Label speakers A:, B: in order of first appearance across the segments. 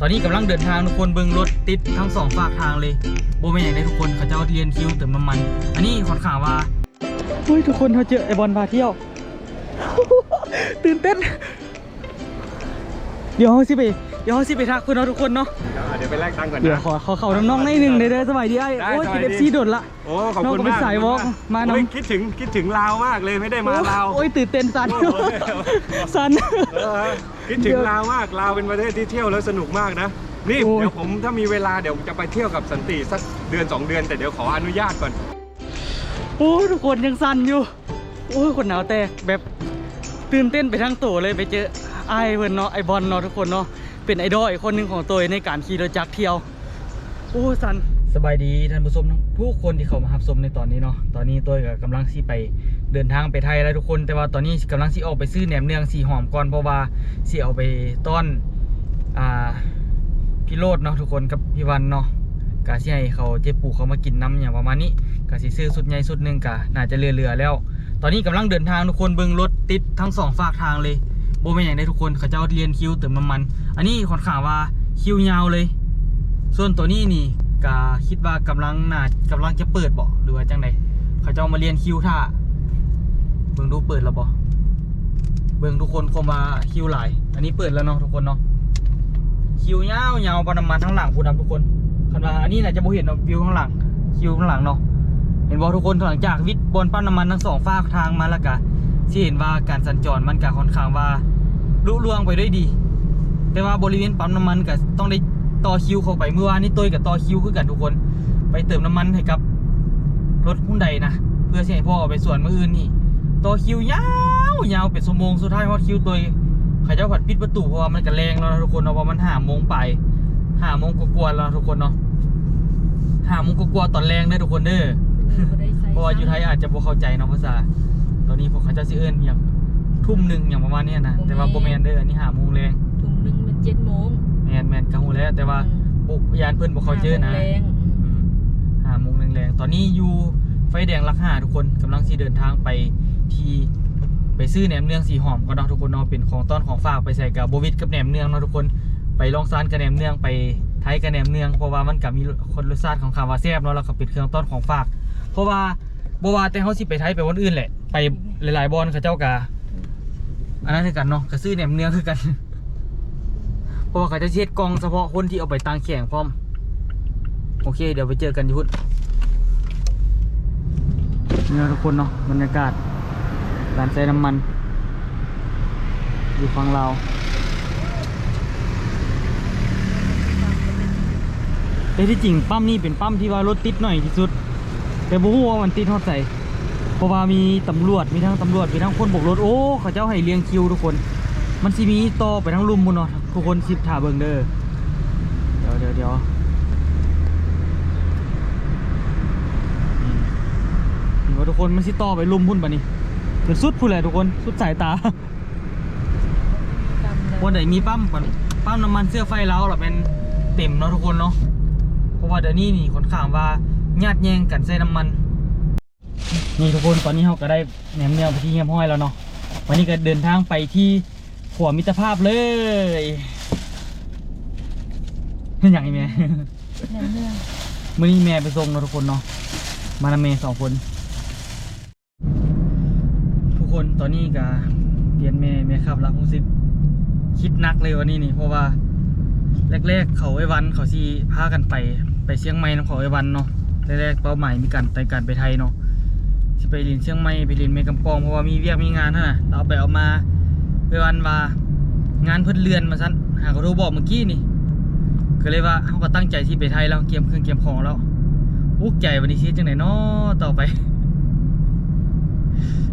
A: ตอนนี้กำลังเดินทางทุกคนเบิ่งรถติดทั้งสองฝากทางเลยโบไม่อย่างได้ทุกคนเขาเจ้าเรียนคิวเติมน้ำมัน อันนี้ค่อนข้างว่าเฮ้ยทุกคนเขาเจอไอบอลพาเที่ยว ตื่นเต้น เดี๋ยวเขาสิไปเดี๋ยวเขาสิไปทักเพื่อนเนาะทุกคนเนาะ
B: เดี๋ยวไปแลกตังค์ก่อน
A: เดี๋ยว
B: นะ
A: ขอขอเข่าน้ำน้องในอยหนึ่งเด้อเด้อสบายดีไอ้
B: ได้
A: โอ้ย
B: สบาย
A: กิน
B: ดี
A: เอฟซีโดดละ
B: โอ้ขอบคุณ
A: น้องก็เป็น
B: มาก
A: สายวอล์กมาน้อง
B: โอ้ยคิดถึงคิดถึงลาวมากเลยไม่ได้มาลาว
A: โอ้ยตื่นเต้นสัน
B: โอ้ย
A: สัน
B: เออ คิดถึงลาวมากลาวเป็นประเทศที่เที่ยวแล้วสนุกมากนะ นี่
A: โอ้ย
B: เดี๋ยวผมถ้ามีเวลาเดี๋ยวจะไปเที่ยวกับสันติสักเดือนสองเดือน แต่เดี๋ยวขออนุญาตก่อน
A: โอ้ยทุกคนยังสันอยู่โอ้ยคนหนาวแตกแบบตื่นเต้นไปทั้งตัวเลยไปเจอไอ้เพื่อนเนาะไอบอลเนาะทุกคนเนาะเป็นไอดอลอีกคนหนึ่งของตัวในการขี่รถจักรเที่ยวโอ้ยสันสบายดีท่านผู้ชมทุกคนที่เข้ามารับชมในตอนนี้เนาะตอนนี้ตัวก็กำลังสิไป เดินทางไปไทยแล้วทุกคนแต่ว่าตอนนี้กำลังสิออกไปซื้อแหนมเนืองสีหอมก่อนเพราะว่าสิเอาไปต้อนอ่าพี่โรดเนาะทุกคนกับพี่วันเนาะกะสิให้เขาเจ็บปูเขามากินน้ำอย่างประมาณนี้กะสิซื้อสุดใหญ่สุดหนึ่งกะน่าจะเรือๆแล้ว ตอนนี้กำลังเดินทางทุกคนเบิ่งรถติดทั้งสองฝากทางเลยโบไม่อย่างได้ทุกคนเขาเจ้าเรียนคิวเติมน้ำมัน อันนี้ค่อนข้างว่าคิวยาวเลย ส่วนตัวนี้นี่กาคิดว่ากำลังน่ากำลังจะเปิดบ่หรือว่าจังไดเขาเจ้ามาเรียนคิวท่า เบิ่งดูเปิดแล้วบ่เบิ่งทุกคนคงมาคิวหลาย อันนี้เปิดแล้วเนาะทุกคนเนาะคิวยาวยาวปานน้ำมันทั้งหลังพูดนำทุกคนคันว่าอันนี้น่าจะโบเห็นเนาะวิวข้างหลังคิวข้างหลังเนาะเห็นบ่ทุกคนหลังจากวิทย์บนปั๊มน้ำมันทั้งสองฝากทางมาแล้วก็ที่เห็นว่าการสัญจรมันก็ค่อนข้างว่าลุล่วงไปด้วยดี แต่ว่าบริเวณปั๊มน้ำมันก็ต้องได้ต่อคิวเข้าไปเมื่อวานนี้ตัวกับต่อคิวคือกันทุกคน ไปเติมน้ำมันให้กับ รถหุ้นใดนะเพื่อที่ให้พ่อไปส่วนมืออื่นนี่ ต่อคิวยาวยาวเป็นชั่วโมงสุดท้ายฮอดคิวตัวเขาเจ้าผัดปิดประตูเพราะว่ามันก็แรงแล้วนะทุกคนเนาะเพราะมันห้าโมงไปห้าโมงกว่าๆแล้วทุกคนเนาะห้าโมงกว่าๆตอนแรงเด้อทุกคนเด้อเพราะว่าอยู่ไทยอาจจะบ่เข้าใจเนาะภาษาตอนนี้พวกเขาเจ้าสิเอิ้นอย่างทุ่มหนึ่งอย่างประมาณเนี้ยนะแต่ว่าโบแมนเด้ออันนี้ห้าโมงแรง
C: ถุงหนึ่งมันเจ็ดโมง
A: แมนแมนกะหูแล้ว แต่ว่าปุยานเพื่อนบอกเขาเจอนะ
C: ห้าโมงแรง
A: อืมห้าโมงแรงๆตอนนี้อยู่ไฟแดงลักห้าทุกคนกำลังที่เดินทางไป ที่ไปซื้อแหนมเนืองสีหอมก็เนาะทุกคนเนาะเป็นของต้อนของฝากไปใส่กับโบวิดกับแหนมเนืองเนาะทุกคนไปลองซานกับแหนมเนืองไปไทยกับแหนมเนืองเพราะว่ามันกับมีคนรสชาติของคาวาแซบเนาะแล้วก็เป็นเครื่องต้อนของฝาก เพราะว่าบว่าแต่เขาสิไปไทยไปวันอื่นแหละไปหลายๆบอลเขาเจ้ากาอันนั้นคือกันเนาะก็ซื้อแหนมเนืองคือกันเพราะว่าเขาจะเช็ดกองเฉพาะคนที่เอาไปตังแข่งพร้อม โอเค เดี๋ยวไปเจอกันยุทธเนี่ยทุกคนเนาะบรรยากาศ ร้านใส่น้ำมัน อยู่ฝั่งเราแต่ที่จริงปั๊มนี่เป็นปั๊มที่ว่ารถติดหน่อยที่สุด แต่บ่ฮู้ว่ามันติดฮอดใส่เพราะว่ามีตำรวจมีทั้งตำรวจมีทั้งคนบกรถโอ้เขาเจ้าให้เรียงคิวทุกคน มันสิมีต่อไปทั้งลุมบุญเนาะทุกคนสิบถ่าเบิงเด้อเดี๋ยวเดี๋ยวเดี๋ยวว่าทุกคนมันสิต่อไปลุมพุ่นปะนี่ เป็นสุดพุ่นแหละทุกคนสุดสายตา
C: ตามแล้ว
A: วันไหนมีปั๊มก่อนปั๊มน้ำมันเสื้อไฟแล้วหรอเป็นเต็มเนาะทุกคนเนาะเพราะว่าเดี๋ยวนี้นี่ค่อนข้างว่าญาติแย่งกันใส่น้ำมัน นี่ทุกคนตอนนี้เราก็ได้แหนมเนืองไปที่เฮียมห้อยแล้วเนาะวันนี้ก็เดินทางไปที่ขัวมิตรภาพเลยเป็นอย่างนี้แม่
C: แหนมเนือง
A: มื่อนี้แม่ไปส่งเนาะทุกคนเนาะมานำเมย์สองคน ตอนนี้ก็เปลี่ยนแม่แม่ขับรับรู้สึกคิดนักเลยวันนี้นี่ เพราะว่าแรกๆเขาไอ้วันเขาสิพากันไปไปเชียงใหม่นำเขาไอ้วันเนาะแรกๆเป้าหมายมีการไปการไปไทยเนาะสิไปเรียนเชียงใหม่ไปเรียนเมกำปองเพราะว่ามีเวียกมีงานนั่นน่ะเราไปเอามาไอ้วันว่างานเพิ่นเลือนมาสั้นหาเขาทรบอกเมื่อกี้นี่ก็เลยว่าเขาก็ตั้งใจที่ไปไทยแล้วเกมเครื่องเกมของแล้วอุกใจวันนี้ชีจังไหนเนาะต่อไป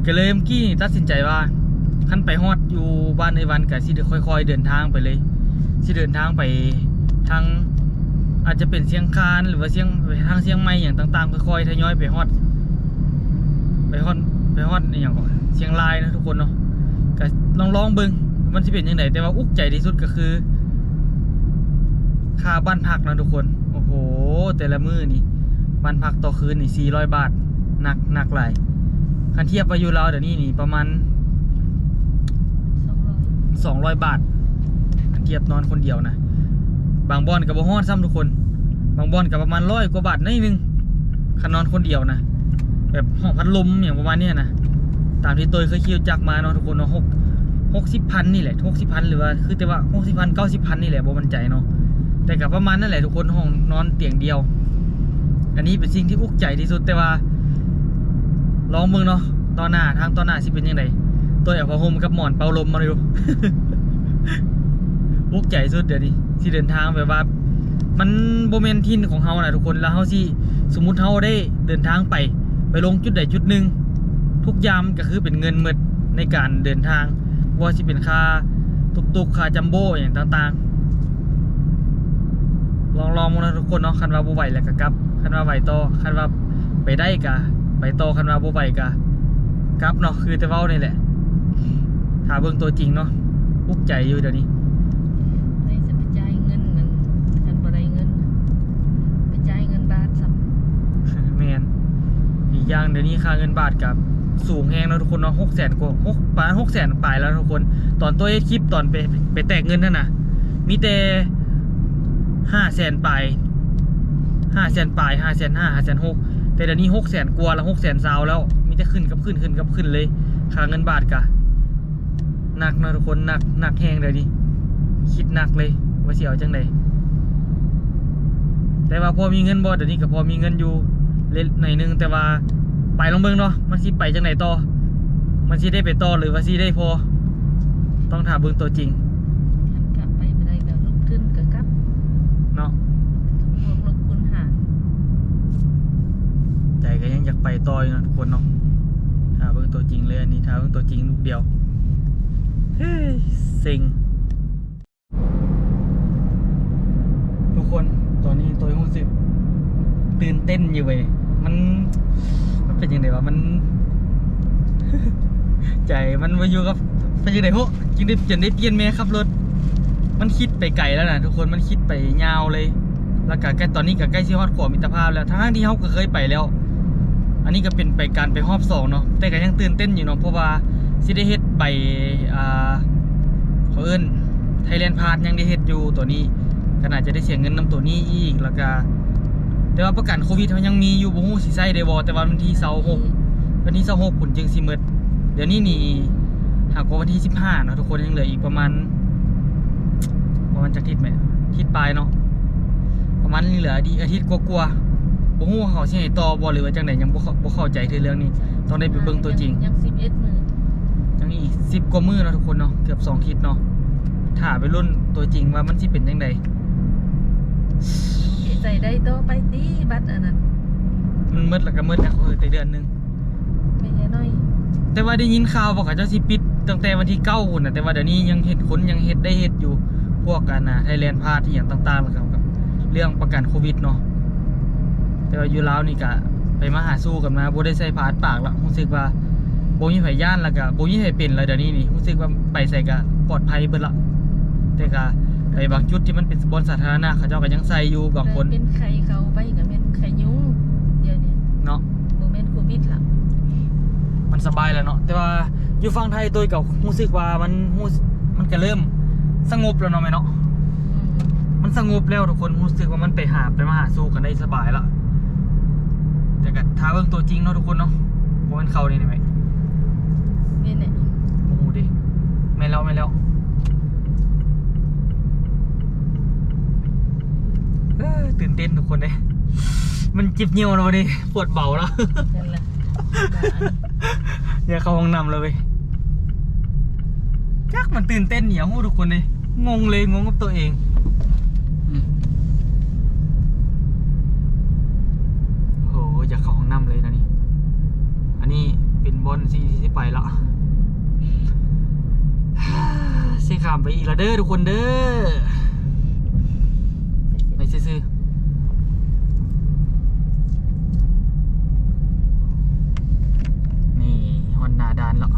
A: ก็เลยเมื่อกี้ตัดสินใจว่าขั้นไปฮอดอยู่บ้านไอ้วันกับสิเดี๋ยวค่อย ๆ เดินทางไปเลยสิเดินทางไปทางอาจจะเป็นเชียงคานหรือว่าเชียงไปทางเชียงใหม่อย่างต่างๆค่อยๆทยอยไปฮอด ไปฮอดไปฮอดอย่างก่อนเชียงรายนะทุกคนเนาะก็ลองลองๆเบิ่งมันจะเป็นยังไงแต่ว่าอุกใจที่สุดก็คือค่าบ้านพักนะทุกคน โอ้โห แต่ละมือนี่บ้านพักต่อคืนนี่400บาทหนักหนักหลาย คันเทียบไปอยู่เราวเดี๋ยวนี้นี่ประมาณ
C: สองร้อย
A: 200บาทคันเทียบนอนคนเดียวนะ บางบอนกับบ่ฮอดซ้ำทุกคน บางบอนกับประมาณร้อยกว่าบาทนิดนึงคันนอนคนเดียวนะ แบบห้องพัดลมอย่างประมาณเนี้ยนะตามที่ตัวเคยขี่จักรมาเนาะทุกคนเนาะหกหกสิบพันนี่แหละหกสิบพันหรือว่าคือแต่ว่าหกสิบพันเก้าสิบพันนี่แหละบ่มั่นใจเนาะแต่กับประมาณนั่นแหละทุกคนห้องนอนเตียงเดียว อันนี้เป็นสิ่งที่อุกใจที่สุดแต่ว่า ลองมึงเนาะตอนหน้าทางตอนหน้าสิเป็นยังไงตัวแอบพอห่มกับหมอนเป่าลมมาดูอุกใจสุดเดี๋ยวนี้ที่เดินทางแบบว่า มันโบเมนทินของเฮานะทุกคนแล้วเฮาสิสมมุติเฮาได้เดินทางไป ไปลงจุดใดจุดหนึ่งทุกยามก็คือเป็นเงินหมดในการเดินทางว่าสิเป็นค่าตุกตุกๆค่าจัมโบ้อย่างต่างๆ ลองลองมานะทุกคนเนาะคันว่าบ่ไหวแล้วก็กลับคันว่าไหวต่อคันว่าไปได้กะไป ต่อคันว่าบ่ไหวกะกลับเนาะคือแต่เว้านี่แหละถ้าเบิ่งตัวจริงเนาะอุกใจอยู่เดี๋ยวนี้
C: ในจะไปจ่ายเงินมันคันบ่ได้เงินน่ะไปจ่ายเงินบาทซ้
A: แมนอีกอย่างเดี๋ยวนี้ค่าเงินบาทกับสูงแฮงแล้วทุกคนเนาะหกแสนกว่าหกประมาณหกแสนปลายแล้วทุกคน ตอนตัวเอคลิปตอนไปไปแตกเงินนั่นน่ะ มีแต่ห้าแสนปลายห้าแสนปลายห้า แต่เดี๋ยวนี้หกแสนกว่าแล้วหกแสนซาวแล้ว มีแต่ขึ้นกับขึ้นขึ้นกับขึ้นเลยค่าเงินบาทกะหนักนะทุกคนหนักหนักแฮงเดี๋ยวนี้คิดหนักเลยว่าเสียวจังไดแต่ว่าพอมีเงินบ่เดี๋ยวนี้ก็พอมีเงินอยู่เล็กหน่อยนึงแต่ว่าไปลองเบิ่งเนาะมันสิไปจังไหนต่อ มันสิได้ไปต่อหรือว่าสิได้พอ ต้องถามเบิ่งตัวจริงำ
C: คันกลับไปบ่ได้ก็ลุกขึ้นก็กลับ
A: เนาะ
C: พวกลบคุณหาร
A: ใจก็ยังอยากไปต่อยนะทุกคนเนาะถ้าเบิ่งตัวจริงเลยอันนี้ถ้าเบิ่งตัวจริงลูกเดียวเฮ้ยเซ็งทุกคนตอนนี้ตัวรู้สึกตื่นเต้นอยู่เว้ยมัน มันเป็นยังไงวะมัน ใจมันมาอยู่กับเป็นยังไงโหจริงได้จนได้เปลี่ยนแม่ขับรถ มันคิดไปไกลแล้วนะทุกคนมันคิดไปยาวเลยแล้วก็ใกล้ตอนนี้ก็ใกล้ชิฮอดขวมิตรภาพแล้วทั้งที่เขาก็เคยไปแล้ว อันนี้ก็เป็นไปการไปรอบสองเนาะแต่ก็ยังตื่นเต้นอยู่เนาะเพราะว่าสิได้เฮ็ดใบอ่าเขาเอิ้นไทยแลนด์พาสยังได้เฮ็ดอยู่ตัวนี้ก็น่าจะได้เสียเงินนำตัวนี้อีกแล้วก็แต่ว่าประกันโควิดเขายังมีอยู่บ่ฮู้สิใช้ได้บ่แต่ว่าวันที่26วันที่26ผลจึงสิหมดเดี๋ยวนี้นี่หากว่าวันที่15เนาะทุกคนยังเหลืออีกประมาณประมาณจักอาทิตย์ไหมอาทิตย์ปลายเนาะประมาณเหลือดีอาทิตย์กว่าๆ บ่ฮู้ว่าเขาสิให้ต่อบ่หรือว่าจังไดยังบ่เข้าบ่เข้าใจในเรื่องนี้ ต้องได้ไปเบิ่งตัวจริง
C: ยัง11มื้อ
A: จังอีก10กว่ามื้อเนาะทุกคนเนาะเกือบ2อาทิตย์เนาะถ้าไปรุ่นตัวจริงว่ามันสิเป็นจังได
C: ใส่ได้ต่อไปติบัตรอันนั้น
A: มันมืดแล้วก็มืดนะคือแต่เดือนหนึง
C: ไม่ใช่น้อย
A: แต่ว่าได้ยินข่าวบอกเขาเจ้าสิปิดตั้งแต่วันที่9พุ่นน่ะแต่ว่าเดี๋ยวนี้ยังเฮ็ดคนยังเฮ็ดได้เฮ็ดอยู่พวกกันน่ะไทยแลนด์พาสอีหยังต่างๆแล้วก็กับเรื่องประกันโควิดเนาะ แต่ว่าอยู่ลาวนี่ก็ไปมาหาสู้กันมาบ่ได้ใส่ผ้าอัดปากละรู้สึกว่าบ่มีไผย่านแล้วก็บ่มีไผเป็นแล้วเดี๋ยวนี้นี่รู้สึกว่าไปใส่ก็ปลอดภัยเบิดละแต่ก็ไปบางจุดที่มันเป็นบนสาธารณะเขาเจ้าก็ยังใส่อยู่บางคน
C: แต่เป็นไข้เขาไปก็แม่นไข้ยุงเดี๋ยวนี้
A: เนาะ
C: บ่แม่นโควิดละ
A: มันสบายแล้วเนาะแต่ว่าอยู่ฝั่งไทยตัวก็รู้สึกว่ามันรู้สึกมันก็เริ่มสงบแล้วเนาะแม่เนาะ
C: อืม
A: มันสงบแล้วทุกคนรู้สึกว่ามันไปหาไปมาหาสู้กันได้สบายละ แต่ก็ถ้าเบิ่งตัวจริงเนาะทุกคนเนาะบ่แม่นเขานี่นี่ไหม
C: นี่แหละ
A: โอ้โหดิไม่แล้วไม่แล้วเอ้อตื่นเต้นทุกคนเลยมันจิบเหี่ยวแล้ววันนี้ปวดเบาแล้ว
C: นั่นแหละด่าอัน
A: อย่าเข้าห้องน้ำเลยเว้ยจักมันตื่นเต้นเหนียวหูทุกคนเลยงงเลยงงกับตัวเองอืมโหอยากเข้าห้องน้ำเลยนะนี่ อันนี้ เป็นบอลซีที่ไปละสิขามไปอีกล้วเด้อทุกคนเด้อไปซื้อๆนี่ฮอนนาดานล้ว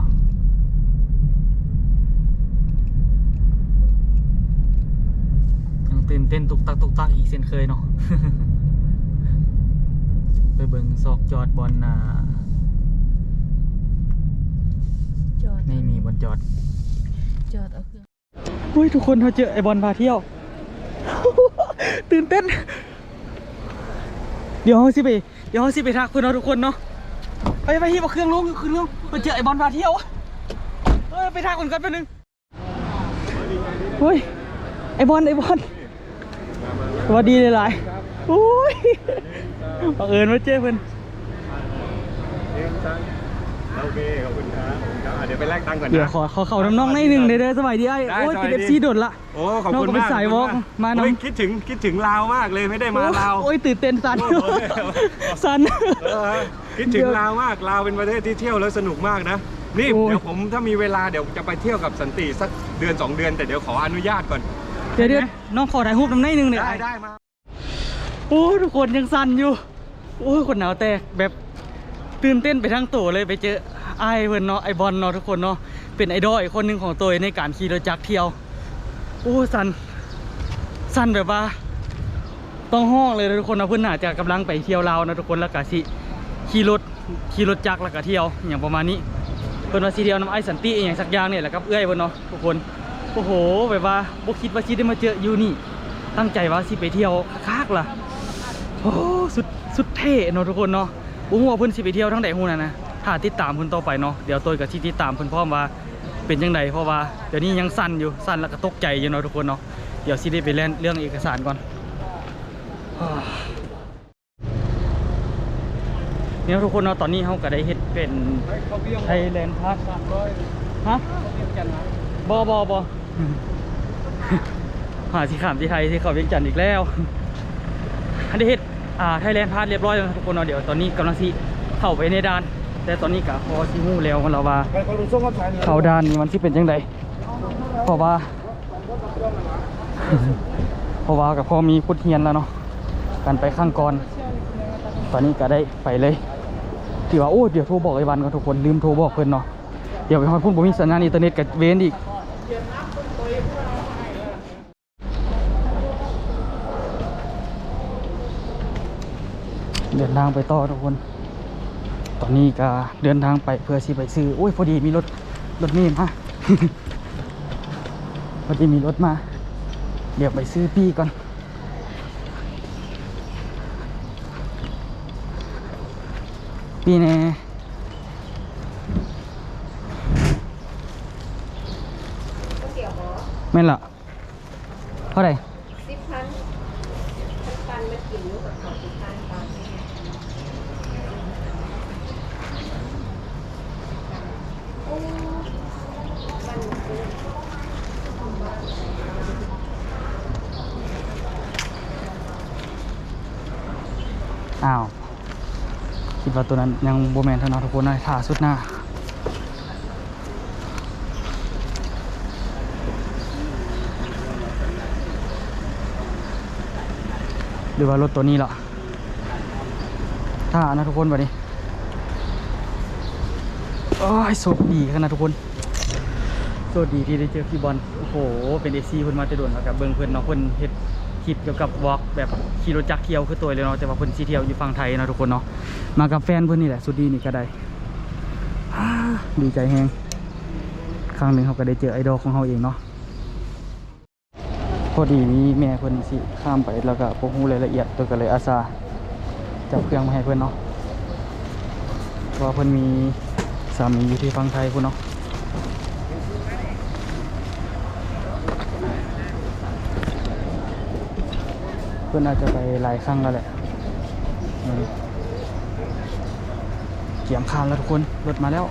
A: ยังตื่นเต้นตุกตักตุกตักอีกเช่นเคยเนาะไปเบิ่งซอกจอดบอลนา
C: จอด
A: ไม่มีบอลจอด
C: จอดเอาเครื่อง
A: อุ้ยทุกคนเขาเจอไอบอลพาเที่ยว ตื่นเต้น เดี๋ยวเราสิไปเดี๋ยวเราสิไปทักเพื่อนเนาะทุกคนเนาะไปไปที่บอกเครื่องลงเครื่องลงไปเจอไอ้บอลพาเที่ยวเออไปทักคนกันแป๊บนึงเฮ้ยไอ้บอลไอ้บอลสวัสดีเลยหลายๆอุ้ยบังเอิญมาเจอเพื่อน
B: โอเคขอบคุณครับขอบคุณครับอะเดี๋ยวไปแลกตังค์ก่อนนะ
A: เดี๋ยวขอขอเข่าน้ำน้องในอยหนึ่งเด้อเด้อสบายดีไอ้
B: ได้
A: โอ้ย
B: สบาย
A: ติด
B: ดี
A: เอฟซีโดดละ
B: โอ้ขอบคุณ
A: น้องก็เป็น
B: มาก
A: สายวอล์ก
B: ขบคุณ
A: มานำ
B: โอ้ยคิดถึงคิดถึงลาวมากเลยไม่ได้มาลาว
A: โอ้ยตื่นเต้นสัน
B: โอ้โห
A: สัน
B: เออคิดถึงลาวมากลาวเป็นประเทศที่เที่ยวแล้วสนุกมากนะนี่
A: โอ้ย
B: เดี๋ยวผมถ้ามีเวลาเดี๋ยวจะไปเที่ยวกับสันติสักเดือนสองเดือนแต่เดี๋ยวขออนุญาตก่อน
A: เดี๋ยวเดี๋ยวน้องขอถ่ายรูปน้ำในอยหนึ่งเนี่ย
B: ได้ได้มา
A: โอ้ยทุกคนยังสั่นอยู่ โอ้ยคนหนาวแตกแบบ ตื่นเต้นไปทั้งตัวเลยไปเจอไอ้เพื่อนเนาะไอ้บอลเนาะทุกคนเนาะเป็นไอดอลอีกคนหนึ่งของตัวในการขี่รถจักรเที่ยวโอ้สันสันแบบว่า ต้องห้องเลยทุกคนนะเพื่อนน่าจะกำลังไปเที่ยวลาวนะทุกคนแล้วก็สิขี่รถขี่รถจักรแล้วก็เที่ยวอย่างประมาณนี้เพิ่อนว่าสิเที่ยวน้ำไอสันติอย่างสักอย่างเนี่ยแหละครับเอื้อยเพิ่นเนาะทุกคนโอ้โหแบบว่าบ่คิดว่าสิได้มาเจออยู่นี่ ตั้งใจว่าสิไปเที่ยวคักๆล่ะโอ้สุดสุดเท่เนาะทุกคนเนาะ บ่ฮู้ว่าเพิ่นสิไปเที่ยวทางใดฮู้นั่นนะถ้าติดตามเพิ่นต่อไปเนาะเดี๋ยวตัวก็สิติดตามเพิ่นพร้อมว่าเป็นจังไดเพราะว่าเดี๋ยวนี้ยังสั่นอยู่สั่นแล้วก็ตกใจอยู่เนาะทุกคนเนาะเดี๋ยวสิได้ไปเล่นเรื่องเอกสารก่อนอเนี่ยทุกคนเนาะตอนนี้เฮาก็ได้เฮ็ดเป็นไทยแลนด์พาสฮะบอบอบอหาสิขามที่ไทยที่เขาเวียงจันทร์อีกแล้วอันได้เฮ็ด อ่าไทยแลนด์พาสเรียบร้อยแล้วนะทุกคนเนาะเดี๋ยวตอนนี้กำลังสิเข้าไปในด่าน แต่ตอนนี้กะพอสิฮู้แล้วของเราว่า เข้าด่านนี่มันสิเป็นจังไดเพราะว่า เพราะว่ากับพอมีพุทธเฮียนแล้วเนาะกันไปข้างก่อน ตอนนี้ก็ได้ไปเลยที่ว่าโอ้เดี๋ยวโทรบอกไอ้วันก็ทุกคนลืมโทรบอกเพิ่นเนาะเดี๋ยวไปฮอดพุ่นบ่มีสัญญาณอินเทอร์เน็ตกับเวนอีก เดินทางไปต่อทุกคน ตอนนี้ก็เดินทางไปเพื่อสิไปซื้อโอ้ยพอดีมีรถรถนี่มาพอดีมีรถมา เดี๋ยวไปซื้อปีก่อนปีแน่แม่นละเท่าไหร่
C: สิบพันพันปันมากินลูกกับขอสิบพันปัน
A: อ้าว คิด ว่าตัวนั้นยังโบแมนเท่านั้นทุกคนนะถ่าสุดหน้าหรือว่ารถตัวนี้เหรอท่านะทุกคนแบบนี้โอ้ยโชคดีขนาดทุกคนโชคดีที่ได้เจอพี่บอล โอ้โห เป็นเอซีเพิ่นมาจะโดนแล้วกับเบิ้งเพิ่อนเนาะเพิ่นเฮ็ดคลิปเกี่ยวกับวอล์กแบบขี่รถจักรเที่ยวคือตัวเลยเนาะ แต่ว่าเพิ่นสีเที่ยวอยู่ฝั่งไทยเนาะทุกคนเนาะ มากับแฟนเพิ่อนนี่แหละ สุดดีนี่ก็ได้ดีใจแฮงครั้งหนึ่งเขาก็ได้เจอไอดอลของเขาเองเนาะพอดีมีแม่เพิ่อนสิข้ามไปแล้วก็พวกฮู้รายละเอียดตัวก็เลยอาสาจับเครื่องมาให้เพิ่อนเนาะเพราะว่าเพิ่อนมีสามีอยู่ที่ฝั่งไทยพุ่นเนาะเพิ่อนอาจจะไปหลายครั้งแล้วแหละ เกี่ยมคานแล้วทุกคนรถมาแล้ว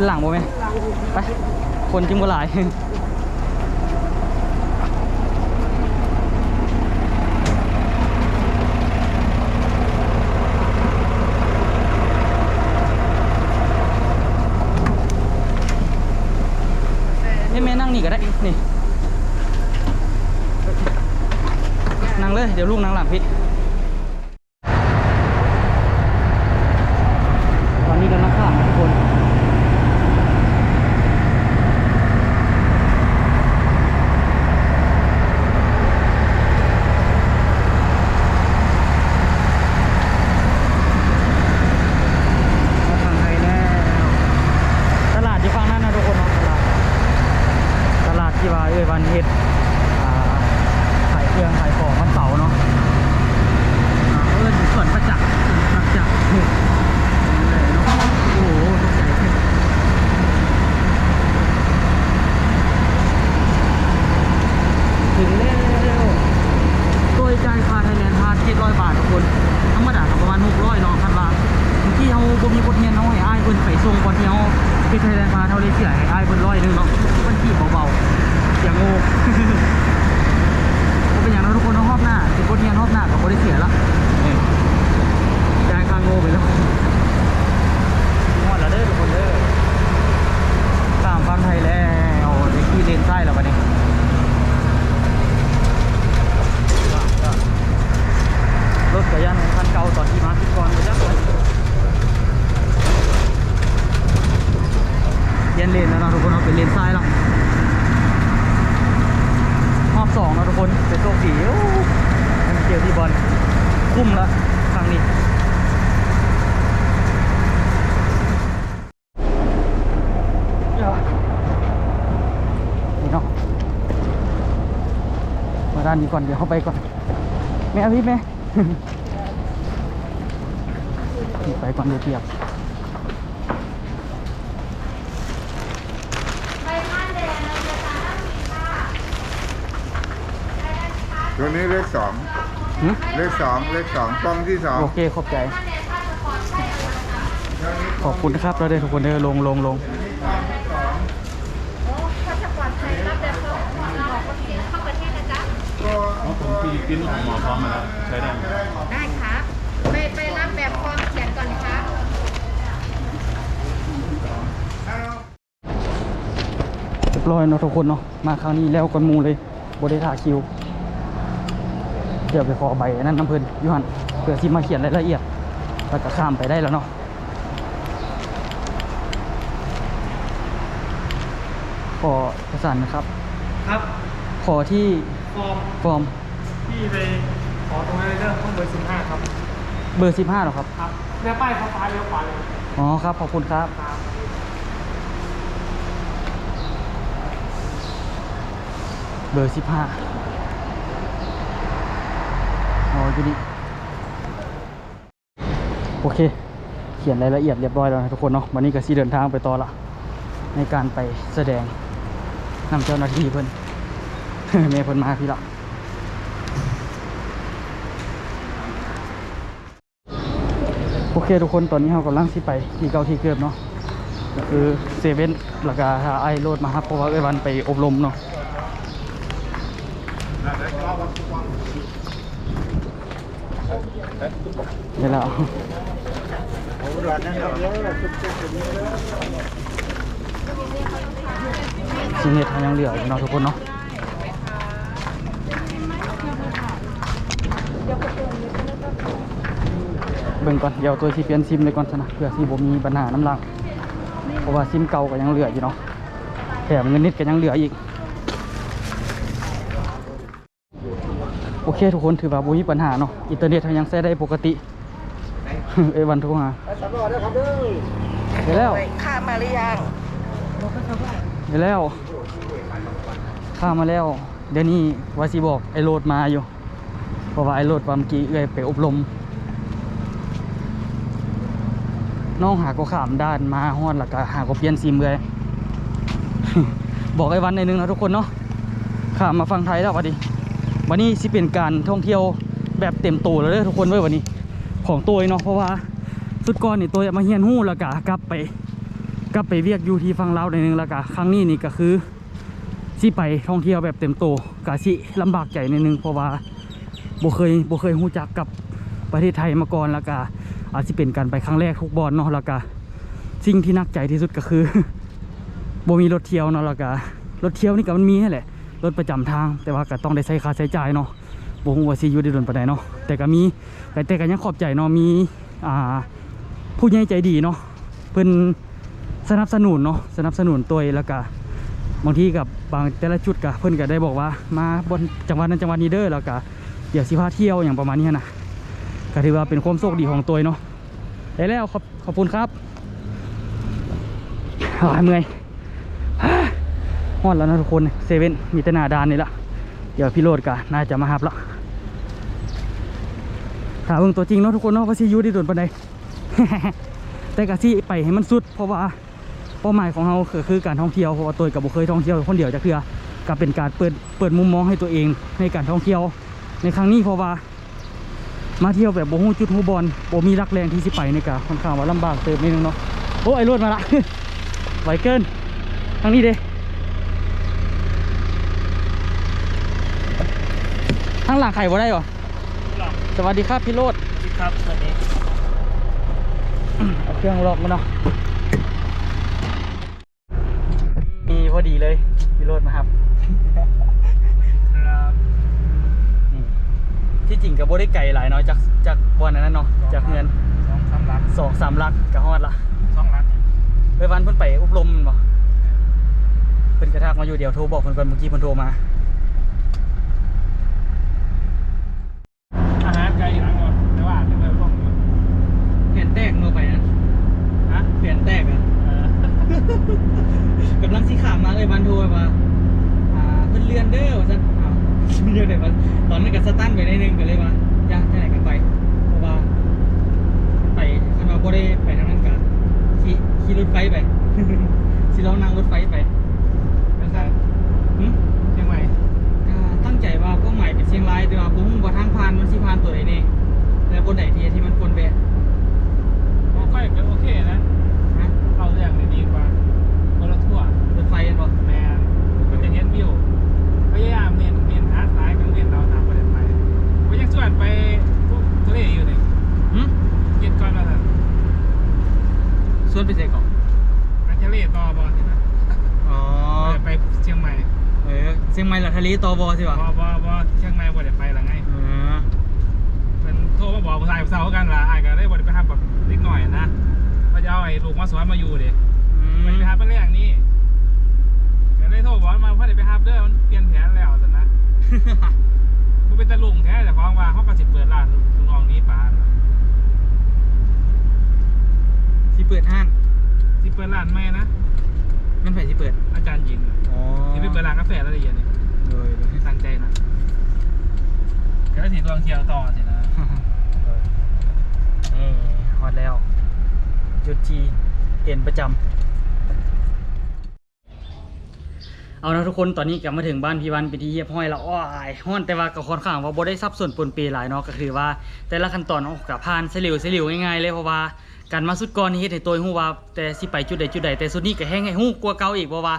A: ึ้นหลังบ่ไหมไป คนจิ้มบ่หลายนี่แม่นั่งนี่ก็ได้ นี่ นั่งเลย เดี๋ยวลูกนั่งหลังพี่ ก่อนเดี๋ยวเข้าไปก่อนแม่พี่แม่ไปก่อนเดี๋ยวเทียบ
D: ตัวนี้เลขสอง
A: หึ
D: เลขสองเลขสองกล้องที่สอง
A: โอเคขอบใจ ขอบคุณนะครับเราได้ทุกคนเด้อลงลงลง
E: ได้ครับไปไปรับแบบฟอร์มเขียนก่อนครับ
A: เรียบร้อยเนาะทุกคนเนาะมาคราวนี้แล้วก่อนหมูเลยบได้ถ่าคิว เดี๋ยวไปขอใบอันนั้นน้ำเพิ่นอยูหันเพื่อที่มาเขียนรายละเอียดแล้วก็ข้ามไปได้แล้วเนาะขอเอกสารนะครับ
B: ครับ
A: ขอที่
B: ฟอร์ม
A: ฟอร์ม
B: พี่ไปขอตรงนั้นเลยเด้อห้องเบอร์สิบห้าครับ
A: เบอร์15หรอครับ
B: ครับเลี้ยวไปเขาซ้ายเลี้ยวขวาเลย
A: อ๋อครับ ขอบคุณครับ
B: ครับ
A: เบอร์สิบห้าอ๋ออยู่นี่โอเค เขียนรายละเอียดเรียบร้อยแล้วนะทุกคนเนาะ วันนี้ก็สีเดินทางไปต่อละ ในการไปแสดงนำเจ้าหน้าที่เพิ่น เมย์พนมาพี่ละโอเคทุกคนตอนนี้เรากำลังสิไปที่เก้าที่เกิบเนาะก็คือเซเว่นแล้วก็หาไอโรดมาครับเพราะว่าเอ้วันไปอบรมเนาะนี่แล้วซีเน็ตยังเหลืออยู่เนาะทุกคนเนาะ บิ่งก่อนเดี๋ยวตัวที่เปลี่ยนซิมเลยก่อนซะนะเพื่อที่บ่มีปัญหาน้ำลังเพราะว่าซิมเก่าก็ยังเหลืออยู่เนาะแถมเงินนิดก็ยังเหลืออีกโอเคทุกคนถือว่าบ่มีปัญหาเนาะอินเทอร์เน็ตยังใช้ได้ปกติเอยวันโทรหาเดี๋ยวแล้ว
E: ข้ามาหรือยัง
A: เดี๋ยวแล้วข้ามมาแล้ว เดี๋ยวนี้วาสิบอกไอโรดมาอยู่เพราะว่าไอโรดว่าเมื่อกี้เอ้ยไปอบรม น้องหาก็ขามด้านมาฮอดแล้วก็หาก็เปลี่ยนซิมเลยบอกไอ้วันในนึงนะทุกคนเนาะขามมาฟังไทยแล้ววันนี้วันนี้สิเป็นการท่องเที่ยวแบบเต็มตัวแล้วเด้อทุกคนเว้ยวันนี้ ของตัวเนาะเพราะว่าสุดก่อนนี่ตัวมาเฮียนหู้แล้วก็กลับไป กลับไปเวียกอยู่ที่ฝั่งลาในนึงแล้วก็ครั้งนี้นี่ก็คือสิไปท่องเที่ยวแบบเต็มตัวก็สิลำบากใจนิดนึงเพราะว่าบ่เคยบ่เคยรู้จักกับประเทศไทยมาก่อนแล้วก็ อาจสิเป็นการไปครั้งแรกทุกบอลเนาะแล้วก็สิ่งที่นักใจที่สุดก็คือบ่มีรถเที่ยวเนาะแล้วก็รถเที่ยวนี่ก็มันมีแหละรถประจำทาง แต่ว่าก็ต้องได้ใช้ค่าใช้จ่ายเนาะบ่ฮู้ว่าสิอยู่ได้โดนปานใดเนาะแต่ก็มีแต่แต่ก็ยังขอบใจเนาะมีอ่าผู้ใหญ่ใจดีเนาะเพิ่นสนับสนุนเนาะสนับสนุนตัวแล้วก็บางทีกับบางแต่ละจุดก็เพิ่อนก็ได้บอกว่ามาบนจังหวัดนั้นจังหวัดนี้เด้อแล้วก็เดี๋ยวสิพาเที่ยวอย่างประมาณนี้นะ ก็ถือว่าเป็นความโชคดีของตัวเองเนาะได้แล้วขอบขอบคุณครับอ่าเมื่อยฮอดแล้วนะทุกคนเซเว่นมีแต่หน้าดานนี่ละเดี๋ยวพี่โรดกะน่าจะมาหับละถามเบิ่งตัวจริงเนาะทุกคนเนาะว่าซียูได้โดนปานใดแต่กะซี่ไปให้มันสุด เพราะว่าเป้าหมายของเราคือการท่องเที่ยวเพราะว่าตัวกับบุเคยท่องเที่ยวคนเดียวจะคือก็เป็นการเปิดเปิดมุมมองให้ตัวเองในการท่องเที่ยว ในครั้งนี้เพราะว่า มาเที่ยวแบบโบฮูจุดฮูบอลโบมีรักแรงที่สิไปในกะค่อนข้างว่าลำบากเติมนิดนึงเนาะโอ้ไอ้รถมาละไหวเกินทางนี้เด้ข้างหลังไข่บ่ได้หรอสวัสดีครับพี่โรด
F: ครับสวัสดี
A: เอาเครื่องล็อกมาเนาะมีพอดีเลยพี่โรดมาครับ
F: ครับ
A: นี่ ที่จริงกับโบได้ไก่หลายเนาะจากจากวันนั้นเนาะจากเงิน
F: สองสามลัก
A: สองสามลักกับฮอดละ
F: สองลัก
A: ไปวันเพิ่นไปอบรมแม่นบ่เพิ่นกระทักมาอยู่เดี๋ยวโทรบอกเพิ่นก่อนเมื่อกี้เพิ่นโทรมา
F: อาหารไกลอยู่นะก่อนแต่ว่าจะไปพวก
A: เปลี่ยนแตกเมื่อไปนะฮะเปลี่ยนแตกอะ
F: เออกำ
A: ลังสีขามมาเลยวันโทรมาอ่าเพิ่นเลื่อนเด้อว่าซั่นอ้าวเลื่อนได้ว่ มันก็สตันไปได้นึงก็เลยว่าอยากจะไหนกันไป เพราะว่าไปคันว่าบ่ได้ไปทางนั้นก็ขี่ขี่รถไฟไป สิลองนั่งรถไฟไป
F: ไม่ใช่
A: หึ
F: เชียงใหม่
A: ก็ตั้งใจว่าเป้าหมายเป็นเชียงรายแต่ว่าบ่ฮู้ว่าทางผ่านมันสิผ่านตัวใดแน่แล้วบนไหนที่ที่มันควรแวะ
F: โอ้ค่อยก็โอเคนะ
A: ฮะ
F: เอาเรื่องดีกว่าคนละทั่ว
A: รถไฟกันบ่
F: แมนมันจะเห็นวิวพยายามเน้นเน้นท้าทายกับเน้นเราตามประเด็นไปก็ยังส่วนไปพวกทะเลอยู่นี่
A: หึ
F: เย็นก่อนมาสั่น
A: ส่วนไปไสก่อน
F: ไปทะเลต่อบอลสินะ
A: อ๋อ
F: บ่ได้ไปเชียงใหม่
A: เออเชียงใหม่ละทะเลตอบอสิ
F: บ
A: วะ
F: อบอบอเชียงใหม่บ่ได้ไปละไง
A: อ๋อ
F: เป็นโทรมาบอกผู้ชายผู้สาวกันละไอ้ายก็ได้บริไปหาแบบเล็กหน่อยนะว่าจะเอาไอ้ลูกมาสอนมาอยู่ดิ
A: อืม
F: ไปไปหาเป็นแรกนี่ก็ได้โทรบอกมาเพื่อได้ไปหาเด้อมันเปลี่ยนแผนแล้วสินะกูเป็นตะลุงแท้แต่ฟ้องว่าเขาก็สิเปิดร้านลุงน้องนี้ปาน
A: สิเปิดห้าง
F: สิเปิดร้านไม่นะ
A: มันไผสิเปิด
F: อาจารย์ยิน
A: อ๋อ
F: ที่ไปเปิดร้านกาแฟแล้วละเอียดนี่
A: โดยโดย
F: ตั้งใจนะก็ได้สีดวงเที่ยวต่อสินะ
A: เออฮอดแล้ว จุดทีเอ็นประจำเอานะทุกคนตอนนี้กลับมาถึงบ้านพี่วันเป็นที่เยียบห้อยแล้วอ้ายห้อนแต่ว่าก็ค่อนข้างว่าบ่ได้ซับส่วนปนเปหลายเนาะก็คือว่า แต่ละขั้นตอนเนาะกับผ่านเสลิวเสลิวง่ายๆเลยเพราะว่าการมาสุดก่อนนี่เฮ็ดให้ตัวฮู้ว่าแต่สิไปจุดใดจุดใดแต่สุดนี้ก็แห้งให้ฮู้กว่าเก่าอีกเพราะว่า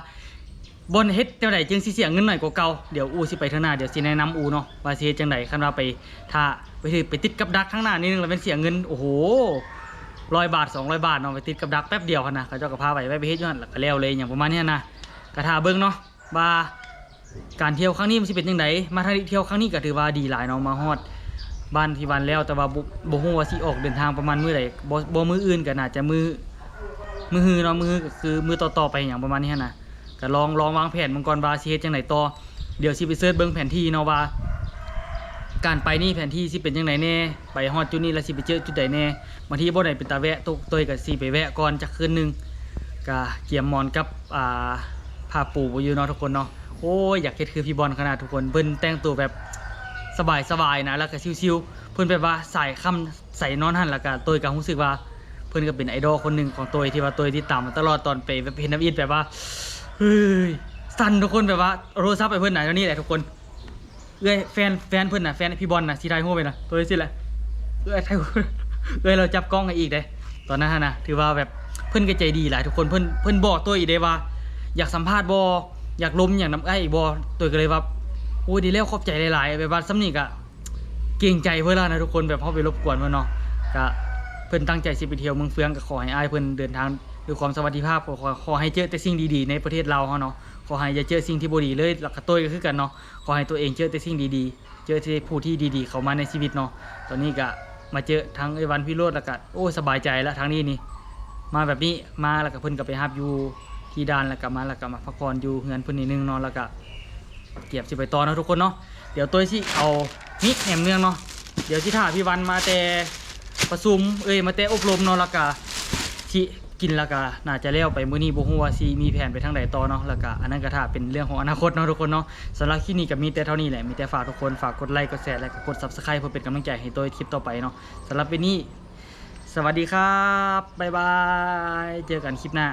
A: บนเฮ็ดจังไดจึงสิเสียเงินหน่อยกว่าเก่าเดี๋ยวอูสิไปทางหน้าเดี๋ยวสิแนะนำอูเนาะว่าสิเฮ็ดจังไดคันว่าไปถ้าไปถือไปติดกับดักข้างหน้านิดนึงแล้วเป็นเสียเงินโอ้โหร้อยบาท200บาทเนาะไปติดกับดักแป๊บเดียวคันนะเขาเจ้าก็พาไปไปเฮ็ดอยู่หั่นแล้วก็แล้วเลยอย่างประมาณนี้นะก็ท่าเบิ่งเนาะว่าการเที่ยวครั้งนี้มันสิเป็นจังไดมาทางนี้เที่ยวครั้งนี้ก็ถือว่าดีหลายเนาะมาฮอดบ้านที่วันแล้วแต่ว่าบ่บ่ฮู้ว่าสิออกเดินทางประมาณมื้อใดบ่บ่มื้ออื่นก็น่าจะมื้อมื้อฮือเนาะมื้อก็คือมื้อต่อๆไปอย่างประมาณนี้นะ ก็ลองลองวางแผนมังกรวาสิเฮ็ดจังไดต่อเดี๋ยวสิไปเสิร์ชเบิ่งแผนที่เนาะว่า การไปนี่แผนที่สิเป็นจังไดแน่ไปฮอดจุดนี้แล้วสิไปเจอจุดใดแน่บางทีบ่ได้เป็นตาแวะตกตัวก็สิไปแวะก่อนจักคืนนึงก็เกี่ยมมอนกับอ่าผ้าปูบ่อยู่เนาะทุกคนเนาะโอ้ยอยากเฮ็ดคือพี่บอลขนาดทุกคนเพิ่นแต่งตัวแบบสบายๆนะแล้วก็ชิวๆเพิ่อนแบบว่าใส่ค่ำใส่นอนหันแล้วก็ตัวก็รู้สึกว่า เพิ่อนก็เป็นไอดอลคนหนึ่งของตัวที่ว่าตัวที่ตามมาตลอดตอนไปแบบเห็นน้ำอินแบบว่า เฮ้ยสั่นทุกคนแบบว่าโรศัพท์ไปเพื่อนไหนะเท่านี้แหละทุกคนเอ้ยแฟนแฟนเพื่อนน่ะแฟนพี่บอลน่ะสีไทยโฮไปน่ะตัวนี้สิแหละเอ้ยไทยโฮเอ้ยเราจับกล้องกันอีกเด้ตอนนั้นนะถือว่าแบบเพื่อนก็ใจดีหลายทุกคนเพื่อนเพื่อนบอกตัวอีกเด้ว่า อยากสัมภาษณ์บออยากล้มอยากน้ำไอ้บอตัวก็เลยว่าโอ้ยดีแล้วขอบใจหลายๆแบบว่าสำนีกอะเกรงใจเพื่อนล้วนะทุกคนแบบเข้าไปรบกวนเพื่อนเนาะก็เพื่อนตั้งใจสิไปเที่ยวเมืองเฟืองก็ขอให้อ้ายเพื่อนเดินทาง ด้วยความสวัสดิภาพขอขอขอให้เจอแต่สิ่งดีๆในประเทศเราเขาเนาะขอให้อย่าเจอสิ่งที่บ่ดีเลยแล้วก็ตัวก็คือกันเนาะขอให้ตัวเองเจอแต่สิ่งดีๆ เจอแต่ผู้ที่ดีๆ เข้ามาในชีวิตเนาะตอนนี้ก็มาเจอทั้งไอ้วันพิโรธแล้วก็โอ้สบายใจแล้วทั้งนี้นี่ มาแบบนี้มาแล้วก็เพิ่นก็ไปฮับอยู่ที่ดานแล้วก็มาแล้วก็มาพักผ่อนอยู่เฮือนเพิ่นนิดนึงเนาะแล้วก็เก็บสิไปต่อเนาะทุกคนเนาะเดี๋ยวตัวสิเอานี่แหนมเนืองเนาะเดี๋ยวสิถ่าพี่วันมาแต่ประชุมเอ้ยมาแต่อบรมเนาะแล้วก็สิ กินแล้วก็น่าจะเลี้ยวไปมื้อนี้บ่ฮู้ว่าสิมีแผนไปทางใดต่อเนาะแล้วก็อันนั้นก็ถ้าเป็นเรื่องของอนาคตเนาะทุกคนเนาะสำหรับคลิปนี้ก็มีแต่เท่านี้แหละมีแต่ฝากทุกคนฝากกดไลค์กดแชร์และก็กด Subscribe เพื่อเป็นกำลังใจให้ตัวคลิปต่อไปเนาะสำหรับวันนี้ สวัสดีครับบ๊ายบายเจอกันคลิปหน้า